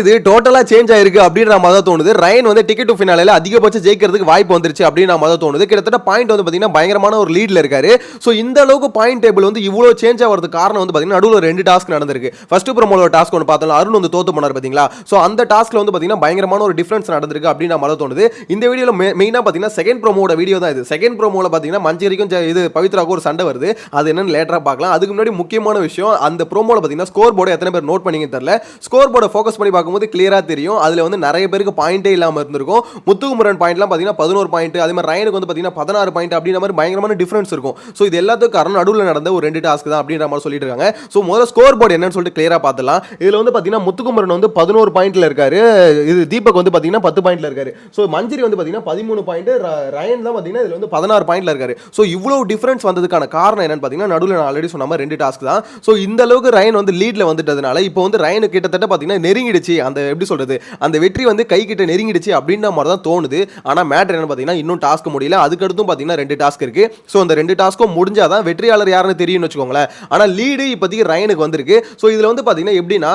இது டோட்டலா சேஞ்ச் ஆயிருக்கு அப்படின்ற மாதிரி தான் தோணுது. ரயன் வந்து டிக்கெட் டு ஃபினாலில் அதிகபட்சம் ஜெயிக்கிறதுக்கு வாய்ப்பு வந்துருச்சு அப்படின்ற மாதிரி தான் தோணுது. கிட்டத்தட்ட பாயிண்ட் வந்து பாத்தீங்கன்னா பயங்கரமான ஒரு லீடில் இருக்காரு. ஸோ இந்த அளவுக்கு பாயிண்ட் டேபிள் வந்து இவ்வளோ சேஞ்ச் ஆகிறதுக்கு காரணம் வந்து பாத்தீங்கன்னா நடுவில் ரெண்டு டாஸ்க் நடந்திருக்கு. ஃபர்ஸ்ட் ப்ரோமோல டாஸ்க் ஒன்று பார்த்தோம் அருண் வந்து தோத்து போனார் பார்த்தீங்களா ஸோ அந்த டாஸ்க்ல வந்து பாத்தீங்கன்னா பயங்கரமான ஒரு டிஃப்ரென்ஸ் நடந்திருக்கு அப்படின்ற மாதிரி தான் தோணுது. இந்த வீடியோவில் மெயினாக பாத்தீங்கன்னா செகண்ட் ப்ரோமோட வீடியோ தான் இது. செகண்ட் ப்ரோமோவில் பாத்தீங்கன்னா மஞ்சரிக்கும் இது பவித்ராவுக்கும் ஒரு சண்டை வருது. அது என்னன்னு லேட்டராக பார்க்கலாம். அதுக்கு முன்னாடி முக்கியமான விஷயம் அந்த ப்ரோமோவில் பாத்தீங்கன்னா ஸ்கோர் போர்டு எத்தனை பேர் நோட் பண்ணிங்க தெரியல. ஸ்கோர் போர்டை ஃபோக்கஸ் பண்ணி பார்க்க பார்க்கும்போது கிளியராக தெரியும். அதில் வந்து நிறைய பேருக்கு பாயிண்டே இல்லாமல் இருந்திருக்கும். முத்துகுமரன் பாயிண்ட்லாம் பார்த்தீங்கன்னா பதினோரு பாயிண்ட் அதே மாதிரி ரயனுக்கு வந்து பார்த்தீங்கன்னா பதினாறு பாயிண்ட் அப்படின்ற மாதிரி பயங்கரமான டிஃப்ரென்ஸ் இருக்கும். ஸோ இது எல்லாத்துக்கும் காரணம் நடுவில் நடந்த ஒரு ரெண்டு டாஸ்க் தான் அப்படின்ற மாதிரி சொல்லிட்டு இருக்காங்க. ஸோ முதல்ல ஸ்கோர் போர்டு என்னன்னு சொல்லிட்டு கிளியராக பார்த்துலாம் இதில் வந்து பார்த்தீங்கன்னா முத்துக்குமரன் வந்து பதினோரு பாயிண்ட்ல இருக்காரு. இது தீபக் வந்து பார்த்தீங்கன்னா பத்து பாயிண்ட்ல இருக்காரு. ஸோ மஞ்சரி வந்து பார்த்தீங்கன்னா பதிமூணு பாயிண்ட் ரயன் தான் பார்த்தீங்கன்னா இதில் வந்து பதினாறு பாயிண்ட்ல இருக்காரு. ஸோ இவ்வளோ டிஃப்ரென்ஸ் வந்ததுக்கான காரணம் என்னன்னு பார்த்தீங்கன்னா நடுவில் நான் ஆல்ரெடி சொன்ன மாதிரி ரெண்டு டாஸ்க் தான். ஸோ இந்த அளவுக்கு ரயன் வந்து லீட்ல வந்துட்டதுனால இப்போ வந்து ரயனு கிட்டத்தட்ட பார்த்தீங்கன்னா நெருங்கிடுச்சு. அந்த எப்படி சொல்கிறது அந்த வெற்றி வந்து கை கிட்ட நெருங்கிடுச்சு அப்படின்ற மாதிரி தான் தோணுது. ஆனால் மேட்டர் என்ன பார்த்தீங்கன்னா இன்னும் டாஸ்க் முடியல. அதுக்கடுத்தும் பார்த்தீங்கன்னா ரெண்டு டாஸ்க் இருக்குது ஸோ அந்த ரெண்டு டாஸ்க்கும் முடிஞ்சால் தான் வெற்றியாளர் யாருன்னு தெரியும்னு வச்சுக்கோங்களேன். ஆனால் லீடு இப்போதைக்கு ரயனுக்கு வந்திருக்கு. ஸோ இதில் வந்து பார்த்தீங்கன்னா எப்படின்னா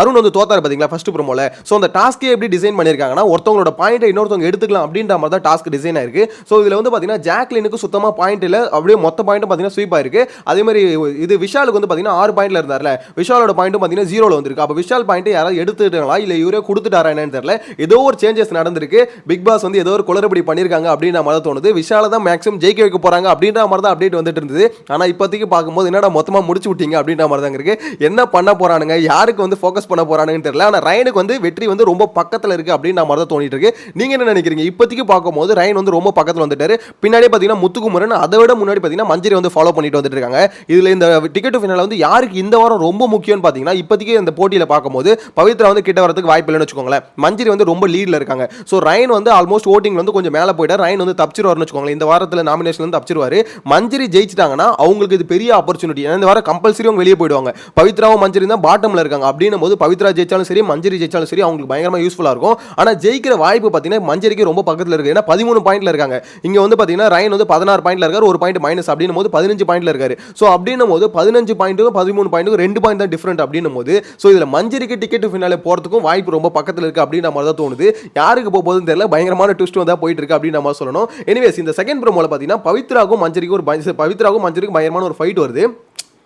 அருண் வந்து தோத்தார் பார்த்தீங்களா ஃபஸ்ட்டு ப்ரோமோல ஸோ அந்த டாஸ்க்கே எப்படி டிசைன் பண்ணியிருக்காங்கன்னா ஒருத்தவங்களோட பாயிண்ட்டை இன்னொருத்தவங்க எடுத்துக்கலாம் அப்படின்ற மாதிரி தான் டாஸ்க் டிசைன் ஆயிருக்கு. ஸோ இதில் வந்து பார்த்தீங்கன்னா ஜாக்லினுக்கு சுத்தமாக பாயிண்ட் இல்லை. அப்படியே மொத்த பாயிண்ட்டும் பார்த்தீங்கன்னா ஸ்வீப் ஆயிருக்கு. அதே மாதிரி இது விஷாலுக்கு வந்து பார்த்தீங்கன்னா ஆறு பாயிண்ட்ல இருந்தார்ல. விஷாலோட பாயிண்ட்டும் பார்த்தீங்கன்னா ஜீரோவில் வந்திருக்கு. அப்போ விஷால் பாயிண்ட் யாராவது எடுத்துட்டாங்களா? இல்லை இவரே கொடுத்துட்டாரா என்னன்னு தெரியல. ஏதோ ஒரு சேஞ்சஸ் நடந்திருக்கு. பிக் பாஸ் வந்து ஏதோ ஒரு குளறுபடி பண்ணியிருக்காங்க அப்படின்ற மாதிரி தோணுது. விஷால தான் மேக்ஸிமம் ஜெயிக்க வைக்க போறாங்க அப்படின்ற மாதிரி தான் அப்டேட் வந்துட்டு இருந்தது. ஆனால் இப்போதைக்கு பார்க்கும்போது என்னடா மொத்தமாக முடிச்சு விட்டீங்க அப்படின்ற மாதிரி தான் இருக்கு. என்ன பண்ண போறானுங்க? யாருக்கு வந்து ஃபோக்கஸ் பண்ண போறானுங்கன்னு தெரியல. ஆனால் ரயனுக்கு வந்து வெற்றி வந்து ரொம்ப பக்கத்தில் இருக்கு அப்படின்ற மாதிரி தான் தோணிட்டு இருக்கு. நீங்க என்ன நினைக்கிறீங்க? இப்போதைக்கு பார்க்கும்போது ரயன் வந்து ரொம்ப பக்கத்தில் வந்துட்டாரு. பின்னாடி பார்த்தீங்கன்னா முத்துக்குமரன் அதை விட முன்னாடி பார்த்தீங்கன்னா மஞ்சரி வந்து ஃபாலோ பண்ணிட்டு வந்துட்டு இருக்காங்க. இதில் இந்த டிக்கெட் ஃபினால வந்து யாருக்கு இந்த வாரம் ரொம்ப முக்கியம்னு பார்த்தீங்கன்னா இப்போதைக்கு இந்த போட்டியில் பார்க்கும்போது பவித்ரா வந்து கிட்ட வரதுக்கு வாய்ப்பு இல்லைன்னு வச்சுக்கோங்களேன். மஞ்சிரி வந்து ரொம்ப லீடில் இருக்காங்க. ஸோ ரயன் வந்து ஆல்மோஸ்ட் ஓட்டிங் வந்து கொஞ்சம் மேலே போயிட்டு ரயன் வந்து தப்பிச்சிருவார்னு வச்சுக்கோங்களேன். இந்த வாரத்தில் நாமினேஷன் வந்து தப்பிச்சிருவார். மஞ்சிரி ஜெயிச்சிட்டாங்கன்னா அவங்களுக்கு இது பெரிய ஆப்பர்ச்சுனிட்டி ஏன்னா இந்த வாரம் கம்பல்சரி அவங்க வெளியே போயிடுவாங்க. பவித்ராவும் மஞ்சிரி தான் பாட்டமில் இருக்காங்க. அப்படின்னும் போது பவித்ரா ஜெயிச்சாலும் சரி மஞ்சரி ஜெயிச்சாலும் சரி அவங்களுக்கு பயங்கரமாக யூஸ்ஃபுல்லாக இருக்கும். ஆனால் ஜெயிக்கிற வாய்ப்பு பார்த்தீங்கன்னா மஞ்சரிக்கு ரொம்ப பக்கத்தில் இருக்குது ஏன்னா பதிமூணு பாயிண்ட்ல இருக்காங்க. இங்கே வந்து பார்த்தீங்கன்னா ரயன் வந்து பதினாறு பாயிண்ட்ல இருக்காரு. ஒரு பாயிண்ட் மைனஸ் அப்படின்னும் போது பதினஞ்சு பாயிண்ட்ல இருக்காரு. ஸோ அப்படின்னும் போது பதினஞ்சு பாயிண்ட்டுக்கும் பதிமூணு பாயிண்ட்டுக்கும் ரெண்டு பாயிண்ட் தான் டிஃப்ரெண்ட் அப்படின்னும் போது ஸோ இதில் மஞ்சரிக்கு டிக்கெட் ஃபினாலே போறதுக்கும் வாய்ப்பு ரொம்ப பக்கத்துல இருக்கு அப்படின்னு மாதிரி தான் தோணுது. யாருக்கு போக போகுதுன்னு தெரியல பயங்கரமான ட்விஸ்ட் வந்தால் போயிட்டு இருக்கு அப்படின்னு நம்ம சொல்லணும். எனிவேஸ் இந்த செகண்ட் ப்ரோமோவில் பாத்தீங்கன்னா பவித்ராக்கும் மஞ்சரிக்கும் ஒரு பய- பவித்ராக்கும் மஞ்சரிக்கும் பயங்கரமான ஒரு ஃபைட் வருது.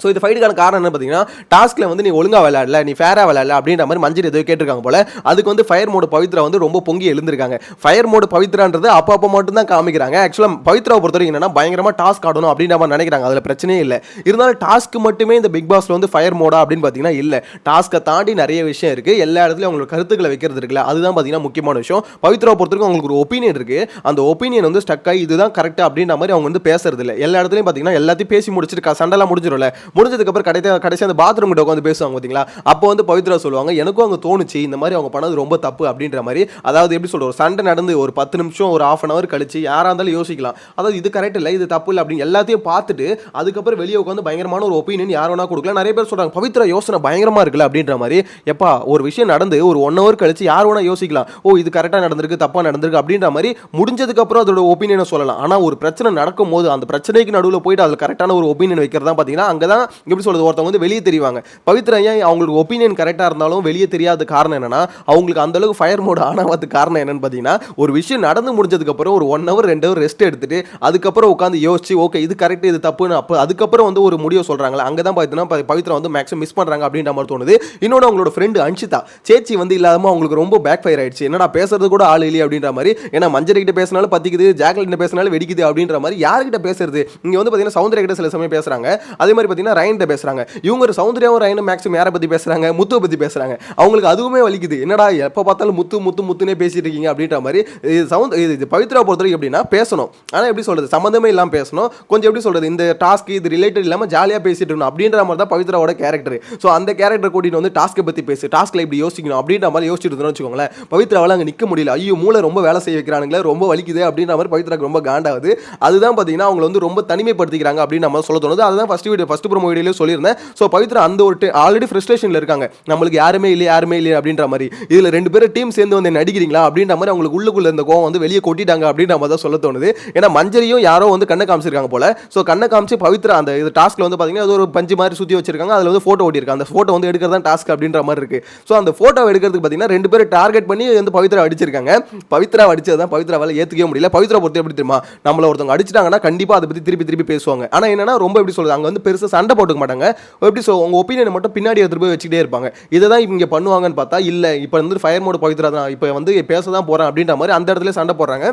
ஸோ இது ஃபைட்டுக்கான காரணம் என்ன பார்த்தீங்கன்னா டாஸ்க்கில் வந்து நீ ஒழுங்காக விளையாடல நீ ஃபேராக விளையாடல அப்படின்ற மாதிரி மஞ்சள் ஏதோ கேட்டிருக்காங்க போல. அதுக்கு வந்து ஃபயர் மோடு பவித்ரா வந்து ரொம்ப பொங்கி எழுந்திருக்காங்க. ஃபயர் மோடு பவித்ரான்றது அப்போ அப்போ மட்டும் தான் காமிக்கிறாங்க ஆக்சுவலாக பவித்ராவை பொறுத்த வரைக்கும் என்னன்னா பயங்கரமாக டாஸ்க் ஆடணும் அப்படின்ற மாதிரி நினைக்கிறாங்க. அதில் பிரச்சனையே இல்லை. இருந்தாலும் டாஸ்க் மட்டுமே இந்த பிக் பாஸில் வந்து ஃபயர் மோடா அப்படின்னு பார்த்தீங்கன்னா இல்லை. டாஸ்க்கை தாண்டி நிறைய விஷயம் இருக்குது எல்லா இடத்துலையும் அவங்களோட கருத்துக்களை வைக்கிறது இருக்குல்ல அதுதான் பார்த்தீங்கன்னா முக்கியமான விஷயம். பவித்ராவை பொறுத்த வரைக்கும் அவங்களுக்கு ஒரு ஒப்பீனியன் இருக்குது அந்த ஒப்பீனியன் வந்து ஸ்டக் ஆகி இதுதான் கரெக்டாக அப்படின்ற மாதிரி அவங்க வந்து பேசுறது இல்லை எல்லா இடத்துலையும் பார்த்தீங்கன்னா எல்லாத்தையும் பேசி முடிச்சிருக்கா சண்டைலாம் முடிஞ்சிடும்ல முடிஞ்சதுக்கப்புறம் கடைசி கடைசி அந்த பாத்ரூம் கிட்ட உட்காந்து பேசுவாங்க பார்த்தீங்களா அப்போ வந்து பவித்ரா சொல்லுவாங்க எனக்கும் அங்கே தோணுச்சு இந்த மாதிரி அவங்க பண்ணது ரொம்ப தப்பு அப்படின்ற மாதிரி. அதாவது எப்படி சொல்கிற ஒரு சண்டை நடந்து ஒரு பத்து நிமிஷம் ஒரு ஆஃப் அன் அவர் கழிச்சு யாராக இருந்தாலும் யோசிக்கலாம். அதாவது இது கரெக்ட் இல்லை இது தப்பு இல்லை அப்படின்னு எல்லாத்தையும் பார்த்துட்டு அதுக்கப்புறம் வெளியே உட்காந்து பயங்கரமான ஒரு ஒப்பீனியன் யார் வேணா கொடுக்கலாம். நிறைய பேர் சொல்கிறாங்க பவித்ரா யோசனை பயங்கரமாக இருக்குல்ல அப்படின்ற மாதிரி. எப்பா ஒரு விஷயம் நடந்து ஒரு ஒன் ஹவர் கழிச்சு யார் வேணா யோசிக்கலாம் ஓ இது கரெக்டாக நடந்திருக்கு தப்பாக நடந்திருக்கு அப்படின்ற மாதிரி முடிஞ்சதுக்கப்புறம் அதோட ஒப்பீனியனை சொல்லலாம். ஆனால் ஒரு பிரச்சனை நடக்கும் போது அந்த பிரச்சனைக்கு நடுவில் போயிட்டு அதில் கரெக்டான ஒரு ஒப்பீனியன் வைக்கிறதா பார்த்தீங்கன்னா அங்கே தான் எப்படி சொல்றது ஒருத்தவங்க வந்து வெளியே தெரிவாங்க. பவித்ரா ஏன் அவங்களுக்கு ஒப்பீனியன் கரெக்டாக இருந்தாலும் வெளியே தெரியாத காரணம் என்னன்னா அவங்களுக்கு அந்த அளவுக்கு ஃபயர் மோட் ஆனாவதுக்கு காரணம் என்னன்னு பார்த்தீங்கன்னா ஒரு விஷயம் நடந்து முடிஞ்சதுக்கு அப்புறம் ஒரு ஒன் ஹவர் ரெண்டு ஹவர் ரெஸ்ட் எடுத்துட்டு அதுக்கப்புறம் உட்காந்து யோசிச்சு ஓகே இது கரெக்ட் இது தப்புன்னு அப்போ அதுக்கப்புறம் வந்து ஒரு முடிவு சொல்றாங்களா அங்கே தான் பார்த்தீங்கன்னா பவித்ரா வந்து மேக்ஸிமம் மிஸ் பண்ணுறாங்க அப்படின்ற மாதிரி தோணுது. இன்னொன்று அவங்களோட ஃப்ரெண்டு அன்ஷிதா சேச்சி வந்து இல்லாம அவங்களுக்கு ரொம்ப பேக் ஃபயர் ஆயிடுச்சு. என்னடா பேசுறது கூட ஆள் இல்லையே அப்படின்ற மாதிரி ஏன்னா மஞ்சள் கிட்ட பேசினாலும் பத்திக்குது ஜாக்லின் கிட்ட பேசினாலும் வெடிக்குது அப்படின்ற மாதிரி யார்கிட்ட பேசுறது? இங்கே வந்து பார்த்தீங்கன்னா சௌந்தர்யா கிட்ட சில சமயம் பேசுறாங்க. அதே மாதிரி பார்த்தீங்கன்னா ரயன் கிட்ட பேசுறாங்க. இவங்க ஒரு சௌந்தர்யாவும் ரைனும் மேக்ஸிமம் யாரை பத்தி பேசுறாங்க? முத்துவை பத்தி பேசுறாங்க. அவங்களுக்கு அதுவுமே வலிக்குது. என்னடா எப்போ பார்த்தாலும் முத்து முத்து முத்துனே பேசிட்டு இருக்கீங்க அப்படின்ற மாதிரி இது சவுண்ட் இது இது பவித்ரா பொறுத்தவரைக்கும் எப்படின்னா பேசணும். ஆனா எப்படி சொல்றது? சம்மந்தமே இல்லாமல் பேசணும். கொஞ்சம் எப்படி சொல்றது? இந்த டாஸ்க் இது ரிலேட்டட் இல்லாமல் ஜாலியாக பேசிட்டு இருக்கணும் அப்படின்ற மாதிரி தான் பவித்ராவோட கேரக்டர் ஸோ அந்த கேரக்டர் கூட்டிட்டு வந்து டாஸ்க்கை பத்தி பேசு. டாஸ்க்கில் இப்படி யோசிக்கணும் அப்படின்ற மாதிரி யோசிச்சுட்டு இருந்தோம்னு வச்சுக்கோங்களேன். பவித்ராவால் அங்கே நிற்க முடியல. ஐயோ மூளை ரொம்ப வேலை செய்ய வைக்கிறானுங்களே ரொம்ப வலிக்குது அப்படின்ற மாதிரி பவித்ராக்கு ரொம்ப காண்டாகுது. அதுதான் பார்த்தீங்கன்னா அவங்களை வந்து ரொம்ப தனிமைப்படுத்திக்கிறாங்க அப்படின்னு நம்ம சொல்ல தோணுது. அதுதான் ஃபஸ்ட் வீடியோ ஃபர்ஸ்ட் ப்ரோமோ வீடியோலயும் சொல்லியிருந்தேன். ஸோ பவித்ரா அந்த ஒரு ஆல்ரெடி ஃப்ரஸ்ட்ரேஷனில் இருக்காங்க. நம்மளுக்கு யாருமே இல்லை யாருமே இல்லை அப்படின்ற மாதிரி. இதில் ரெண்டு பேரும் டீம் சேர்ந்து வந்து என்ன அப்படின்ற மாதிரி அவங்களுக்கு உள்ளுக்குள்ள இருந்த கோவம் வந்து வெளியே கொட்டிட்டாங்க அப்படின்ற மாதிரி தான் சொல்ல தோணுது. ஏன்னா மஞ்சரியும் யாரோ வந்து கண்ணை காமிச்சிருக்காங்க போல. ஸோ கண்ணை காமிச்சு பவித்ரா அந்த இது டாஸ்க்கில் வந்து பார்த்தீங்கன்னா அது ஒரு பஞ்சு மாதிரி சுற்றி வச்சிருக்காங்க. அதில் வந்து ஃபோட்டோ ஓட்டியிருக்காங்க அந்த ஃபோட்டோ வந்து எடுக்கிறது தான் டாஸ்க் அப்படின்ற மாதிரி இருக்கு. ஸோ அந்த ஃபோட்டோ எடுக்கிறதுக்கு பார்த்தீங்கன்னா ரெண்டு பேரும் டார்கெட் பண்ணி வந்து பவித்ரா அடிச்சிருக்காங்க. பவித்ரா அடிச்சது தான் பவித்ராவால் ஏற்றுக்கவே முடியல. பவித்ரா பொறுத்து எப்படி தெரியுமா? நம்மளை ஒருத்தவங்க அடிச்சிட்டாங்கன்னா கண்டிப்பாக அதை பற்றி திருப்பி திருப்பி பேசுவாங்க. ஆனால் என்னன்னா ரொம்ப எப்படி சொல்கிறது அங்கே வந்து பெருசாக சண்டை போட்டுக்க மாட்டாங்க. எப்படி ஸோ உங்கள் ஒப்பீனியனை மட்டும் பின்னாடி எடுத்துட்டு போய் வச்சுக்கிட்டே இருப்பாங்க. இதை தான் இவங்க பண்ணுவாங்கன்னு பார்த்தா இல்லை இப்போ வந்து ஃபயர் மோடு பவித்ரா தான் இப்போ வந்து பேச தான் போகிறேன் அப்படின்ற மாதிரி அந்த இடத்துல சண்டை போடுறாங்க.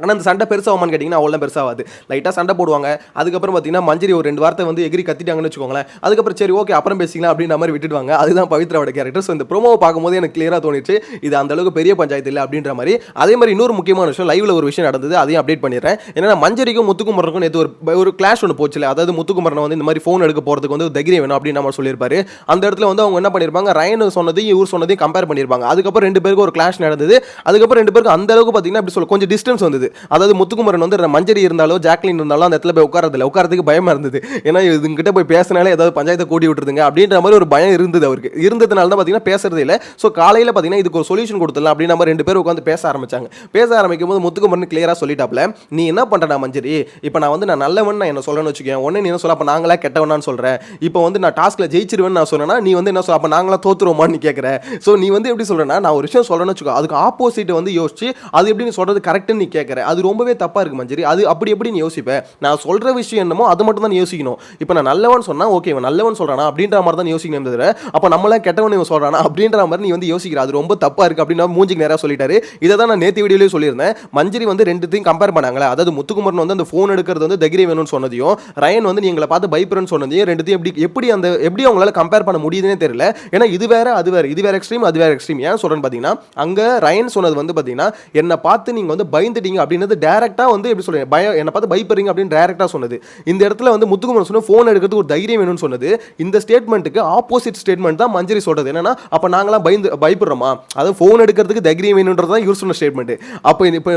ஆனால் அந்த சண்டை பெருசாகுமான்னு கேட்டிங்கன்னா அவ்வளோ பெருசாகாது. லைட்டாக சண்டை போடுவாங்க. அதுக்கப்புறம் பார்த்தீங்கன்னா மஞ்சரி ஒரு ரெண்டு வார்த்தை வந்து எகிரி கத்திட்டாங்கன்னு வச்சுக்கோங்களேன். அதுக்கப்புறம் சரி ஓகே அப்புறம் பேசிக்கலாம் அப்படின்ற மாதிரி விட்டுடுவாங்க. அதுதான் பவித்ராவோட கேரக்டர் ஸோ இந்த ப்ரோமோவை பார்க்கும்போது எனக்கு கிளியராக தோணிச்சு இது அந்த அளவுக்கு பெரிய பஞ்சாயத்து இல்லை அப்படின்ற மாதிரி. அதே மாதிரி இன்னொரு முக்கியமான விஷயம் லைவ்ல ஒரு விஷயம் நடந்தது அதையும் அப்டேட் பண்ணிடுறேன். ஏன்னா மஞ்சரிக்கும் முத்துக்குமரனுக்கும் நேற்று ஒரு ஒரு கிளாஷ் ஒன்று போச்சுல. அதாவது முத்துக்குமரனை வந்து இந்த மாதிரி ஃபோன் எடுக்க போகிறதுக்கு வந்து தைரியம் வேணும் அப்படின்னு நம்ம சொல்லியிருப்பாரு. அந்த இடத்துல வந்து அவங்க என்ன பண்ணியிருப்பாங்க ரயன் சொன்னதையும் இவர் சொன்னதையும் கம்பேர் பண்ணியிருப்பாங்க அதுக்கப்புறம் ரெண்டு பேருக்கு ஒரு கிளாஷ் நடந்தது. அதுக்கப்புறம் ரெண்டு பேருக்கு அந்த அளவுக்கு பார்த்தீங்கன்னா அப்படி சொல்ல கொஞ்சம் டிஸ்டன்ஸ் வந்தது. அதாவது முத்துக்குமரன் வந்து மஞ்சரி இருந்தாலோ ஜாக்லின் இருந்தாலும் அந்த இடத்துல போய் உட்காரதில்ல உட்காரதுக்கு பயமா இருந்தது. ஏன்னா இதுங்கிட்ட போய் பேசினாலே ஏதாவது பஞ்சாயத்தை கூட்டி விட்டுருதுங்க. அப்படின்ற மாதிரி ஒரு பயம் இருந்தது அவருக்கு. இருந்ததுனால தான் பார்த்தீங்கன்னா பேசுறதே இல்லை. ஸோ காலையில் பார்த்தீங்கன்னா இதுக்கு ஒரு சொல்யூஷன் கொடுத்துடலாம் அப்படின்னு நம்ம ரெண்டு பேரும் உட்காந்து பேச ஆரம்பிச்சாங்க. பேச ஆரம்பிக்கும் போது முத்துக்குமரன் கிளியராக சொல்லிட்டாப்ல நீ என்ன பண்ணுறா மஞ்சரி? இப்போ நான் வந்து நான் நல்லவன் நான் என்ன சொல்லணும்னு வச்சுக்கேன் ஒன்று நீ என்ன சொல்ல அப்போ நாங்களா கெட்டவனான்னு சொல்கிறேன் இப்போ வந்து நான் டாஸ்க்கில் ஜெயிச்சிருவேன்னு நான் சொன்னேன்னா நீ வந்து என்ன சொல்ல அப்போ நாங்களாம் தோத்துருவோமான்னு கேட்குற ஸோ நீ வந்து எப்படி சொல்கிறேன்னா நான் ஒரு விஷயம் சொல்லணும்னு வச்சுக்கோ. அதுக்கு ஆப்போசிட் வந்து யோசிச்சு அது எப்படி நீ சொல்கிறது கரெக்டுன்னு நீ கேட்குற அது ரொம்பவே தப்பாக இருக்கு மஞ்சரி. அது அப்படி எப்படி நீ யோசிப்ப? நான் சொல்கிற விஷயம் என்னமோ அது மட்டும் தான் யோசிக்கணும். இப்போ நான் நல்லவன் சொன்னா ஓகே இவன் நல்லவன் சொல்கிறானா அப்படின்ற மாதிரி தான் யோசிக்கணும் தவிர அப்போ நம்மளாம் கெட்டவன் இவன் சொல்கிறானா அப்படின்ற மாதிரி நீ வந்து யோசிக்கிற. அது ரொம்ப தப்பாக இருக்குது அப்படின்னு மூஞ்சிக்கு நேராக சொல்லிட்டாரு. இதை தான் நான் நேற்று வீடியோலேயே சொல்லியிருந்தேன். மஞ்சரி வந்து ரெண்டுத்தையும் கம்பேர் பண்ணாங்களே. அதாவது முத்துக்குமரன் வந்து அந்த ஃபோன் எடுக்கிறது வந்து தைரியம் வேணும்னு சொன்னதையும் ரயன் வந்து நீங்களை பார்த்து பயப்படுறேன்னு சொன்னதையும் ரெண்டுத்தையும் எப்படி எப்படி அந்த எப்படி அவங்களால கம்பேர் பண்ண முடியுதுன்னே தெரியல. ஏன்னா இது வேற அது வேற இது வேற எக்ஸ்ட்ரீம் அது வேற எக்ஸ்ட்ரீம் ஏன் சொல்கிறேன்னு பார்த்தீங்கன்னா அங்கே ரயன் சொன்னது வந்து பார்த்தீங்கன்னா என்னை பார்த்து நீங்கள் வந்து பயந்துட்டீங்க அப்படின்றது டேரெக்டாக வந்து எப்படி சொல்கிறேன் பயம் என்னை பார்த்து பயப்படுறீங்க அப்படின்னு டேரெக்டாக சொன்னது. இந்த இடத்துல வந்து முத்துக்குமரன் சொன்ன ஃபோன் எடுக்கிறதுக்கு ஒரு தைரியம் வேணும்னு சொன்னது. இந்த ஸ்டேட்மெண்ட்டுக்கு ஆப்போசிட் ஸ்டேட்மெண்ட் தான் மஞ்சரி சொல்றது. என்னன்னா அப்போ நாங்களாம் பயந்து பயப்படுறோமா? அதாவது ஃபோன் எடுக்கிறதுக்கு தைரியம் வேணுன்றது தான் யூஸ் சொன்ன ஸ்டேட்மெண்ட் அப்போ இப்போ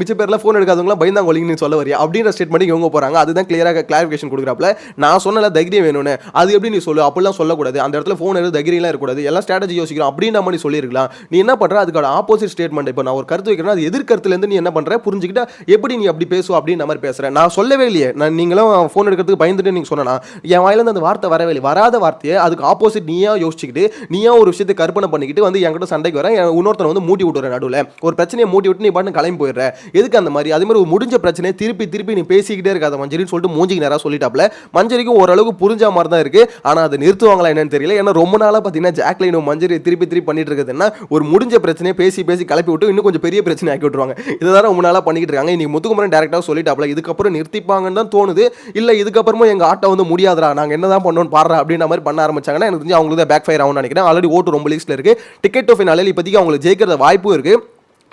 மிச்ச பேர்ல ஃபோன் எடுக்காதவங்களாம் பயந்தாங்க ஒழிங்கன்னு சொல்ல வரையா? அப்படின்ற ஸ்டேட்மெண்ட் இவங்க போறாங்க. அதுதான் கிளியராக கிளாரிஃபிகேஷன் கொடுக்குறாப்ல நான் சொன்னல தைரியம் வேணும்னு. அது எப்படி நீ சொல்லு? அப்படிலாம் சொல்லக்கூடாது. அந்த இடத்துல ஃபோன் எடுத்து தைரியம்லாம் இருக்கக்கூடாது. எல்லாம் ஸ்ட்ராட்டஜி யோசிக்கிறோம். அப்படின்ற மாதிரி சொல்லியிருக்கலாம். நீ என்ன பண்ற? அதுக்கான ஆப்போசிட் ஸ்டேட்மெண்ட் இப்போ நான் ஒரு கருத்து வைக்கிறேன் அது எதிர்கருத்துலேருந்து நீ என்ன பண்ற? புரிஞ்சுக்கிட்டா எப்படி நீ அப்படி பேசுவ அப்படின்னு மாதிரி பேசுகிறேன் நான் சொல்லவே இல்லையே. நான் நீங்களும் ஃபோன் எடுக்கிறதுக்கு பயந்துட்டு நீங்கள் சொன்னா என் வாயிலேருந்து அந்த வார்த்தை வரவே இல்லை வராத வார்த்தையை அதுக்கு ஆப்போசிட் நீயா யோசிச்சுக்கிட்டு நீயா ஒரு விஷயத்தை கற்பனை பண்ணிக்கிட்டு வந்து என்கிட்ட சண்டைக்கு வரேன் இன்னொருத்தனை வந்து மூட்டி விட்டுற நடுவில். ஒரு பிரச்சனையை மூட்டி விட்டு நீ பாட்டு கிளம்பி போயிடுற. எதுக்கு அந்த மாதிரி? அதே மாதிரி ஒரு முடிஞ்ச பிரச்சனையை திருப்பி திருப்பி நீ பேசிக்கிட்டே இருக்காத மஞ்சரின்னு சொல்லிட்டு மூஞ்சிக்கு நேராக சொல்லிட்டாப்ல. மஞ்சரிக்கும் ஓரளவுக்கு புரிஞ்ச மாதிரி தான் இருக்கு. ஆனால் அதை நிறுத்துவாங்களா என்னன்னு தெரியல. ஏன்னா ரொம்ப நாளாக பார்த்தீங்கன்னா ஜாக்லைனும் மஞ்சரி திருப்பி திருப்பி பண்ணிட்டு இருக்கிறதுனா ஒரு முடிஞ்ச பிரச்சனையை பேசி பேசி கிளப்பி விட்டு இன்னும் கொஞ்சம் பெரிய பிரச்சனை ஆக்கி விட்டுருவாங்க. இதை ரொம்ப நாளாக பண்ணிக்கிட்டு இருக்காங்க. இன்னைக்கு முத்துக்குமரன் டேரக்டாக சொல்லிட்டாப்ல இதுக்கப்புறம் நிறுத்திப்பாங்கன்னு தான் தோணுது. இல்லை இதுக்கப்புறமும் எங்கள் ஆட்டை வந்து முடியாதுடா. நாங்கள் என்ன தான் பண்ணோம்னு பாடுறா அப்படின்ற மாதிரி பண்ண ஆரம்பிச்சாங்கன்னா எனக்கு தெரிஞ்சு அவங்களுக்கு தான் பேக் ஃபயர் ஆகும்னு நினைக்கிறேன். ஆல்ரெடி ஓட்டு ரொம்ப லிஸ்ட்டில் இருக்கு. டிக்கெட் ஆஃப் ஃபினாலில் இப்போதைக்கு அவங்களுக்கு ஜெயிக்கிற வாய்ப்பும் இருக்கு.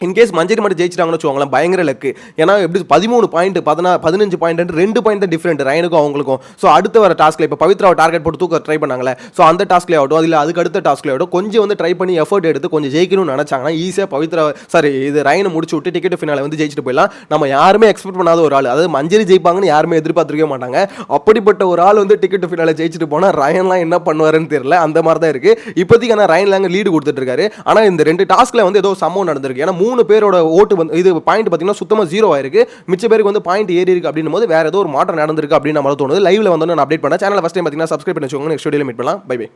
இன்கேஸ் மஞ்சரி மட்டும் ஜெயிச்சிட்டாங்கன்னு வச்சுக்கோங்களேன் பயங்கர லக்கு ஏன்னா எப்படி பதிமூணு பாயிண்ட் பதினா பதினஞ்சு பாயிண்ட் ரெண்டு பாயிண்ட் தான் டிஃப்ரெண்ட் ரயனுக்கும் அவங்களுக்கும். ஸோ அடுத்த வர டாஸ்க்கில் இப்போ பவித்ராவை டார்கெட் போட்டு தூக்க ட்ரை பண்ணாங்களே ஸோ அந்த டாஸ்க்லேயே ஆகட்டும் இல்லை அதுக்கு அடுத்த டாஸ்க்லேயே ஆகட்டும் கொஞ்சம் வந்து ட்ரை பண்ணி எஃபர்ட் எடுத்து கொஞ்சம் ஜெயிக்கணும்னு நினச்சாங்கன்னா ஈஸியாக பவித்ரா சாரி இது ரயனை முடிச்சு விட்டு டிக்கெட் ஃபினால வந்து ஜெயிச்சிட்டு போயிடலாம். நம்ம யாருமே எக்ஸ்பெக்ட் பண்ணாத ஒரு ஆள். அதாவது மஞ்சரி ஜெயிப்பாங்கன்னு யாருமே எதிர்பார்த்துருக்கவே மாட்டாங்க. அப்படிப்பட்ட ஒரு ஆள் வந்து டிக்கெட் ஃபினால ஜெயிச்சிட்டு போனால் ரயன்லாம் என்ன பண்ணுவாருன்னு தெரியல. அந்த மாதிரி தான் இருக்குது இப்போதைக்கு ஆனால் ரயன்லாங்க லீடு கொடுத்துட்டு இருக்காரு. ஆனால் இந்த ரெண்டு டாஸ்க்கில் வந்து ஏதோ சம்பவம் நடந்திருக்கு. ஏன்னா மூணு பேரோட ஓட்டு வந்து இது பாயிண்ட் பார்த்தீங்கன்னா சுத்தமாக ஜீரோ ஆயிருக்கு. மிச்ச பேருக்கு வந்து பாயிண்ட் ஏறி இருக்கு அப்படின்னும் போது வேறு ஏதோ ஒரு மாற்றம் நடந்திருக்கு அப்படின்னு நம்ம தோணுது. லைவ்ல வந்து நான் அப்டேட் பண்ணேன். சேனல் ஃபஸ்ட் டைம் பார்த்தீங்கன்னா சப்ஸ்கிரைப் பண்ணி வச்சுக்கோங்க. நெக்ஸ்ட் வீடியோ மீட் பண்ணலாம். Bye bye